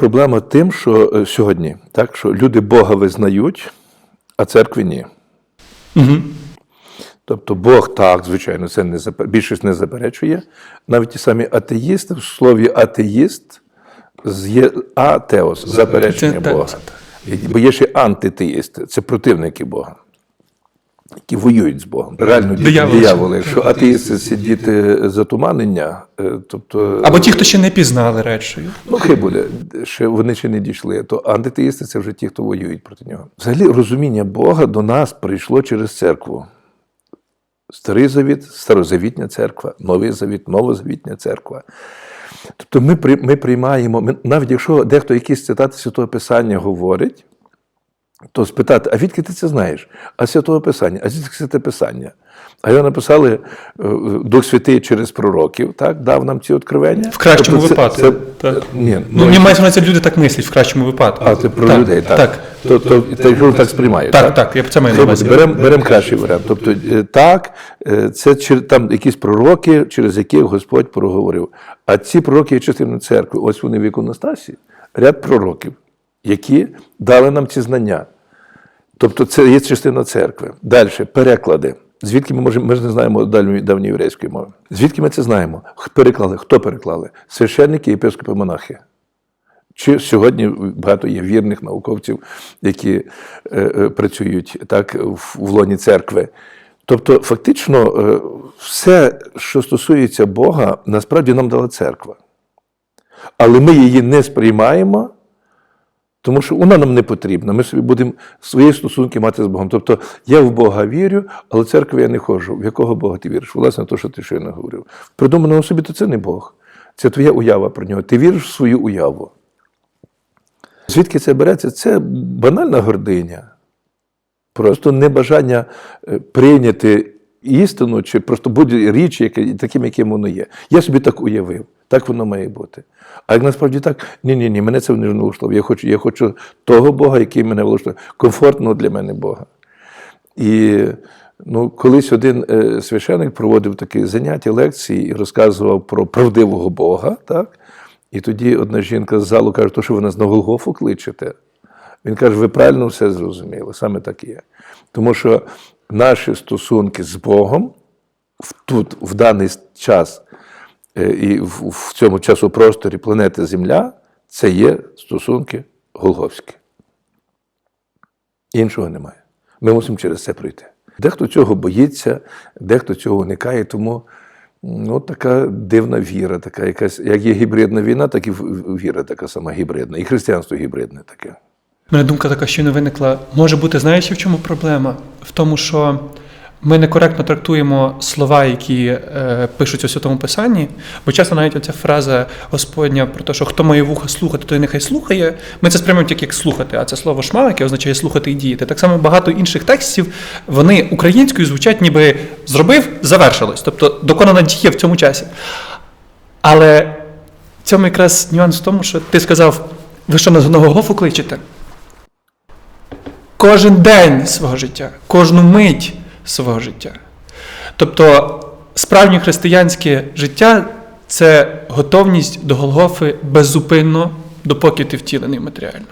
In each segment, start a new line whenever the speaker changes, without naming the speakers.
Проблема тим, що е, сьогодні, так, що люди Бога визнають, а церкви ні.
Угу.
Тобто Бог так, звичайно, це не більшість не заперечує. Навіть ті самі атеїсти, в слові атеїст є атеос, заперечення Бога. Бо є ще антитеїсти, це противники Бога, які воюють з Богом. Реально
Дияволи.
дияволи. Якщо атеїсти це діти затуманення, е, тобто
Або ті, хто ще не пізнали речою.
Ну, хай буде, ще вони ще не дійшли. То антитеїсти це вже ті, хто воюють проти нього. Взагалі, розуміння Бога до нас прийшло через церкву. Старий завіт, старозавітня церква, новий завіт, новозавітня церква. Тобто ми, ми приймаємо, ми, навіть якщо дехто якісь цитати Святого Писання говорить, то спитати, а відки ти це знаєш? А Святого Писання, а звідки Святе Писання? А його написали е, Дух Святий через пророків, так, дав нам ці откровення.
В кращому
Тобто
випадку.
це-
так.
ні,
Ну, мені мається на увазі, люди так мислять в кращому випадку.
а, це про
так,
людей, так.
Так,
То, то, то, якщо так сприймають.
так, так, я це маю на увазі.
Беремо берем кращий варіант. Тобто, е, так, е, це там якісь пророки, через яких Господь проговорив. А ці пророки є частиною церкви. Ось вони в іконостасі, ряд пророків, які дали нам ці знання. Тобто, це є частина церкви. Далі, переклади. Звідки ми можемо, ми ж не знаємо давньої давньоєврейської мови. Звідки ми це знаємо? Переклали. Хто переклали? Священники, єпископи, монахи. Чи сьогодні багато є вірних науковців, які е, е, працюють так в, в лоні церкви. Тобто, фактично, е, все, що стосується Бога, насправді нам дала церква. Але ми її не сприймаємо, тому що вона нам не потрібна. Ми собі будемо свої стосунки мати з Богом. Тобто, я в Бога вірю, але в церкву я не ходжу. В якого Бога ти віриш? Власне, те, що ти щойно говорив. Придумано собі, то це не Бог. Це твоя уява про нього. Ти віриш в свою уяву. Звідки це береться? Це банальна гординя. Просто небажання е, прийняти істину, чи просто будь річ, таким, яким воно є. Я собі так уявив, так воно має бути. А як насправді так, ні, ні, ні, мене це не влаштовує. Я хочу, я хочу того Бога, який мене влаштовує, комфортного для мене Бога. І ну, колись один е, священик проводив такі заняття, лекції і розказував про правдивого Бога. Так? І тоді одна жінка з залу каже, то що ви нас на Голгофу кличете? Він каже, ви правильно все зрозуміли, саме так і є. Тому що наші стосунки з Богом тут, в даний час е, і в, цьому часопросторі планети Земля, це є стосунки голговські. Іншого немає. Ми мусимо через це пройти. Дехто цього боїться, дехто цього уникає, тому ну, така дивна віра, така якась, як є гібридна війна, так і віра така сама гібридна, і християнство гібридне таке.
Мене думка така щойно виникла. Може бути, знаєш, в чому проблема? В тому, що ми некоректно трактуємо слова, які е, пишуться у Святому Писанні, бо часто навіть оця фраза Господня про те, що хто має вуха слухати, той нехай слухає. Ми це сприймаємо тільки як слухати, а це слово шма, яке означає слухати і діяти. Так само багато інших текстів, вони українською звучать, ніби зробив, завершилось. Тобто доконана дія в цьому часі. Але в цьому якраз нюанс в тому, що ти сказав, ви що на Голгофу кличете? Кожен день свого життя, кожну мить свого життя. Тобто, справжнє християнське життя це готовність до Голгофи беззупинно, допоки ти втілений матеріально.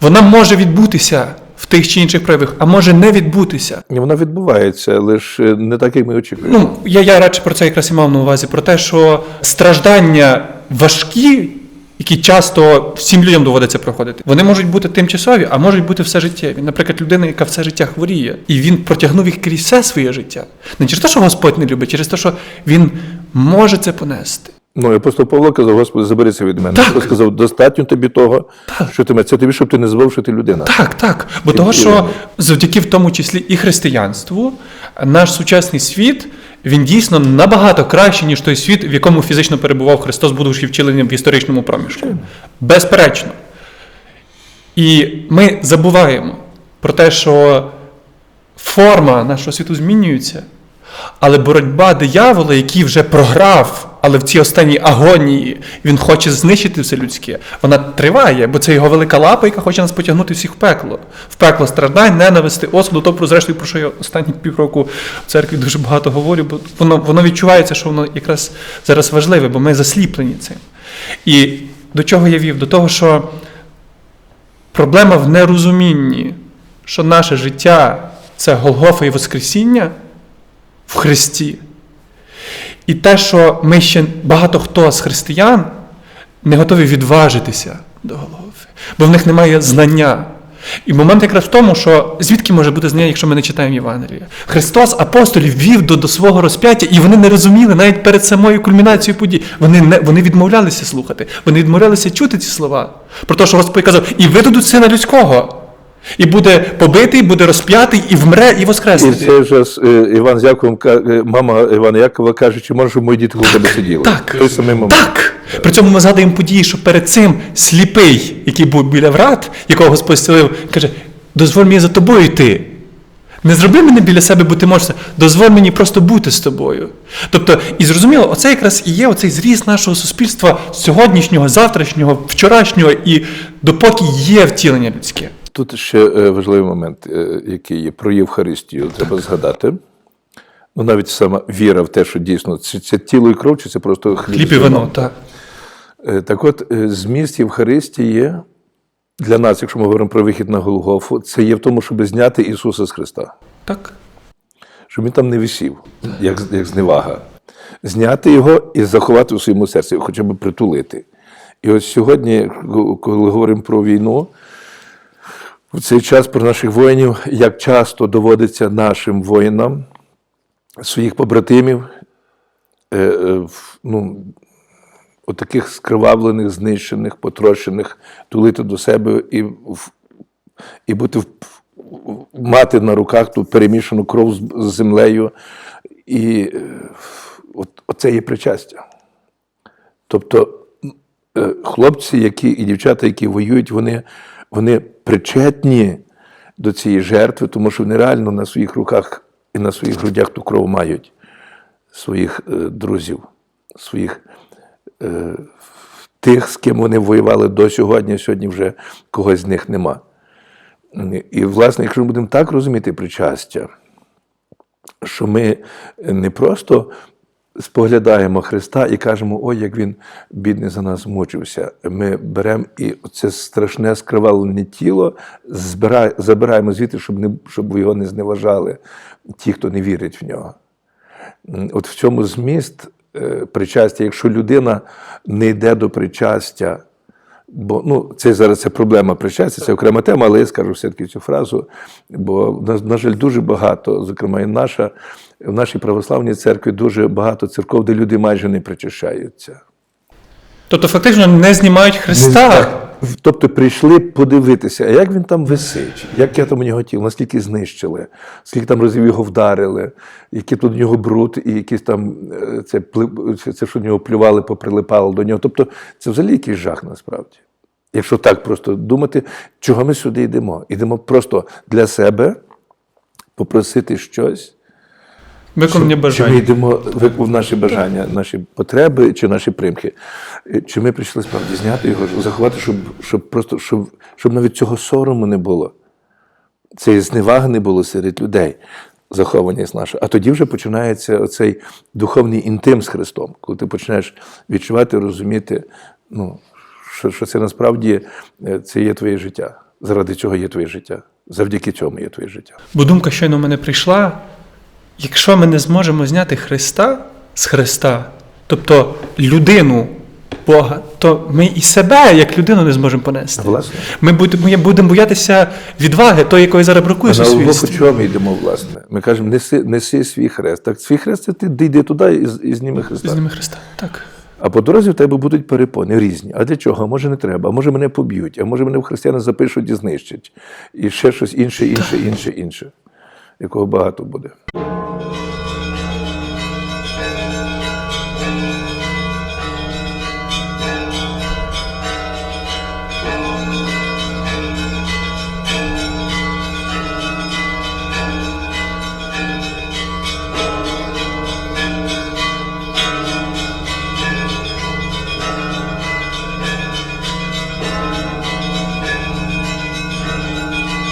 Вона може відбутися в тих чи інших проявах, а може не відбутися.
І вона відбувається, лише не так, як ми очікуємо.
Ну, я, я радше про це якраз і мав на увазі, про те, що страждання важкі, які часто всім людям доводиться проходити, вони можуть бути тимчасові, а можуть бути все життєві. Наприклад, людина, яка все життя хворіє, і він протягнув їх крізь все своє життя. Не через те, що Господь не любить, через те, що він може це понести.
Ну, і апостол Павло казав, Господи, заберися від мене.
Так.
Хто сказав, достатньо тобі того, що ти маєш. Це тобі, щоб ти не забув, що ти людина.
Так, так. Бо
І-
того, що завдяки в тому числі і християнству, наш сучасний світ. Він дійсно набагато кращий, ніж той світ, в якому фізично перебував Христос, будучи вчеленням в історичному проміжку. Безперечно. І ми забуваємо про те, що форма нашого світу змінюється, але боротьба диявола, який вже програв, але в цій останній агонії він хоче знищити все людське, вона триває, бо це його велика лапа, яка хоче нас потягнути всіх в пекло. В пекло страждань, ненависти, осуду, то про зрештою, про що я останні півроку в церкві дуже багато говорю, бо воно, воно відчувається, що воно якраз зараз важливе, бо ми засліплені цим. І до чого я вів? До того, що Проблема в нерозумінні, що наше життя це Голгофа і Воскресіння в Христі. І те, що ми ще багато хто з християн не готові відважитися до Голгофи, бо в них немає знання. І момент якраз в тому, що звідки може бути знання, якщо ми не читаємо Євангелія? Христос апостолів вів до, до свого розп'яття, і вони не розуміли навіть перед самою кульмінацією подій. Вони, не, вони відмовлялися слухати, вони відмовлялися чути ці слова. Про те, що Господь казав, і видадуть сина людського. І буде побитий, буде розп'ятий, і вмре, і
І
воскресне.
це вже е, Іван ка- е, мама Івана Якова каже, чи може мої діти у тебе сиділи?
Так,
Той самий момент.
так. При цьому ми згадуємо події, що перед цим сліпий, який був біля врат, якого Господь зцілив, каже: дозволь мені за тобою йти. Не зроби мене біля себе, бо ти можеш, дозволь мені просто бути з тобою. Тобто, і зрозуміло, оце якраз і є оцей зріст нашого суспільства сьогоднішнього, завтрашнього, вчорашнього, і допоки є втілення людське.
Тут ще е, важливий момент, е, який є про Євхаристію, треба згадати. Ну, навіть сама віра в те, що дійсно це, це тіло і кров, чи це просто хліб,
Хліб і вино, так.
Е, Так от, зміст Євхаристії для нас, якщо ми говоримо про вихід на Голгофу, це є в тому, щоб зняти Ісуса з Христа.
Так.
Щоб він там не висів, як, як зневага. Зняти його і заховати у своєму серці, хоча б притулити. І ось сьогодні, коли говоримо про війну, в цей час про наших воїнів, як часто доводиться нашим воїнам, своїх побратимів, е, е, ну, отаких скривавлених, знищених, потрощених, тулити до себе і, і бути мати на руках ту перемішану кров з, з землею. І е, от, оце є причастя. Тобто е, хлопці, які і дівчата, які воюють, вони, вони причетні до цієї жертви, тому що вони реально на своїх руках і на своїх грудях ту кров мають своїх е, друзів, своїх е, тих, з ким вони воювали до сьогодні, сьогодні вже когось з них нема. І, власне, якщо ми будемо так розуміти причастя, що ми не просто споглядаємо Христа і кажемо, ой, як Він бідний за нас мучився. Ми беремо і це страшне скривалене тіло, забираємо звідти, щоб, не, щоб його не зневажали ті, хто не вірить в нього. От в цьому зміст е, причастя, якщо людина не йде до причастя, бо ну, це зараз це проблема причастя, це окрема тема, але я скажу все-таки цю фразу. Бо, на жаль, дуже багато, зокрема, і наша, в нашій православній церкві дуже багато церков, де люди майже не причащаються.
Тобто, фактично не знімають Христа.
Так. Тобто прийшли подивитися, а як він там висить, як я там у нього тіло, наскільки знищили, скільки там разів його вдарили, який тут у нього бруд, і якісь там е, це, це, це що в нього плювали, поприлипало до нього. Тобто це взагалі якийсь жах насправді. Якщо так просто думати, чого ми сюди йдемо? Йдемо просто для себе попросити щось.
Виконання
Чи ми йдемо в наші бажання, наші потреби чи наші примхи? Чи ми прийшли справді зняти його, заховати, щоб, щоб просто щоб, щоб навіть цього сорому не було, цієї зневаги не було серед людей, захованість наша. А тоді вже починається оцей духовний інтим з Христом, коли ти починаєш відчувати, розуміти, ну, що, що це насправді е, це є твоє життя. Заради цього є твоє життя. Завдяки цьому є твоє життя.
Бо думка щойно в мене прийшла. Якщо ми не зможемо зняти Христа з Христа, тобто людину Бога, то ми і себе як людину не зможемо понести.
Власне.
Ми будемо, боятися відваги, тої, якої зараз бракує в
на Голгофу чого ми йдемо, власне? Ми кажемо, неси, неси свій хрест. Так свій хрест це ти йди туди і, зніми Христа.
З ними Христа. Так.
А по дорозі в тебе будуть перепони різні. А для чого? А може не треба, а може мене поб'ють, а може мене в християни запишуть і знищать. І ще щось інше, інше, інше, інше, якого багато буде. Thank you.